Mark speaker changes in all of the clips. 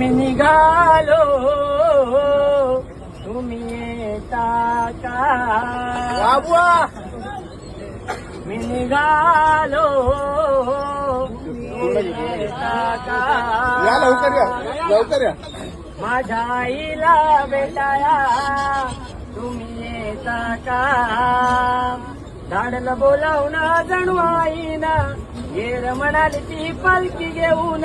Speaker 1: मी निघालो. तुम्ही येता का? मी निघालो.
Speaker 2: या लवकर या लवकर या.
Speaker 1: माझ्या आईला भेटाया. तुम्ही येता का? झाडला बोलावून जणू आईना. येर म्हणाली ती पालखी घेऊन.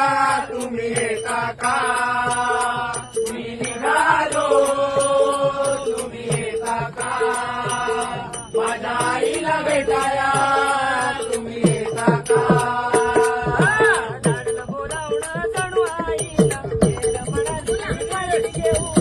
Speaker 1: माझ्या आईला भेटाया तुम्ही येता का?
Speaker 2: बोलावणं जणू आईला घेऊ